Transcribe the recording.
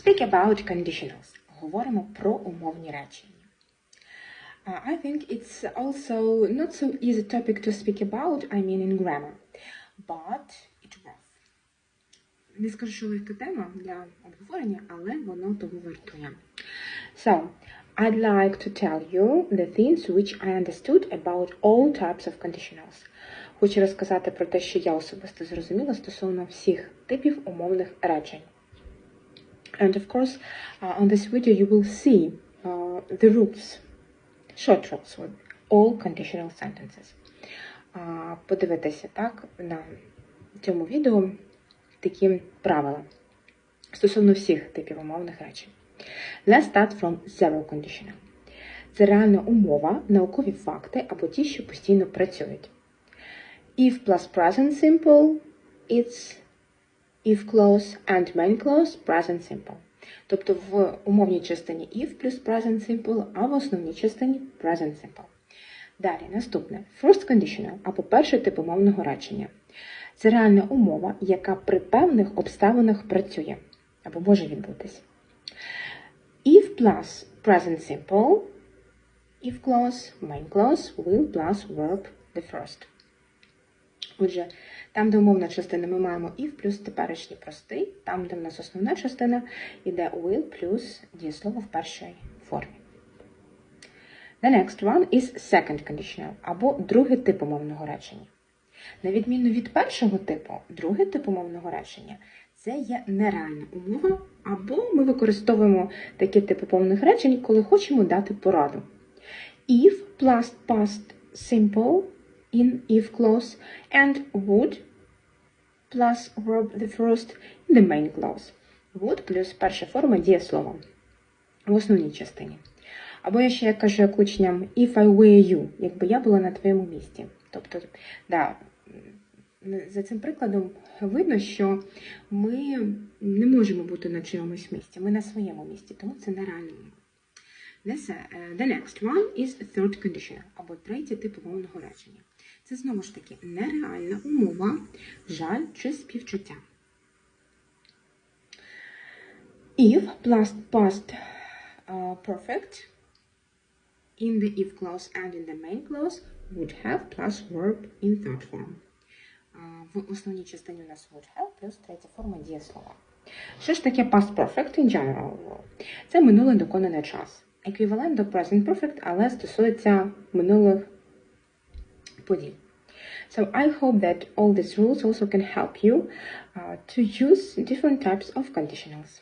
Speak about conditionals. Говоримо про умовні речення. Uh, I think it's also not so easy topic to speak about, I mean in grammar, but it's worth. Не скажу, що легка тема для обговорення, але воно того вартує. So, I'd like to tell you the things which I understood about all types of conditionals. Хочу розказати про те, що я особисто зрозуміла стосовно всіх типів умовних речень. And of course, uh, on this video you will see uh, the rules, short rules with all conditional sentences. Uh, подивитися так на цьому відео такі правила стосовно всіх типів умовних речень. Let's start from zero conditional. Це реальна умова, наукові факти або ті, що постійно працюють. If plus present simple, it's if clause and main clause present simple. Тобто в умовній частині if плюс present simple, а в основній частині present simple. Далі, наступне. First conditional, або перший тип умовного речення. Це реальна умова, яка при певних обставинах працює, або може відбутись. If plus present simple, if clause, main clause, will plus verb the first. Отже, там, де умовна частина, ми маємо if плюс теперішній простий, там, де в нас основна частина, йде will плюс дієслово в першій формі. The next one is second conditional, або другий тип умовного речення. На відміну від першого типу, другий тип умовного речення це є нереальна умова, або ми використовуємо такі типи умовних речень, коли хочемо дати пораду. If plus past simple in if clause and would plus verb the first in the main clause. Would плюс перша форма дієслова в основній частині. Або я ще кажу як учням if I were you, якби я була на твоєму місці. Тобто, да, за цим прикладом видно, що ми не можемо бути на чиємусь місці, ми на своєму місці, тому це нереально. Uh, the next one is third conditional, або третій тип умовного речення. Це знову ж таки нереальна умова, жаль чи співчуття. If plus past uh, perfect in the if clause and in the main clause would have plus verb in third form. В основній частині у нас would have плюс третя форма дієслова. Що ж таке past perfect in general? Це минулий доконаний час. Еквівалент до present perfect, але стосується минулих подій. So I hope that all these rules also can help you uh, to use different types of conditionals.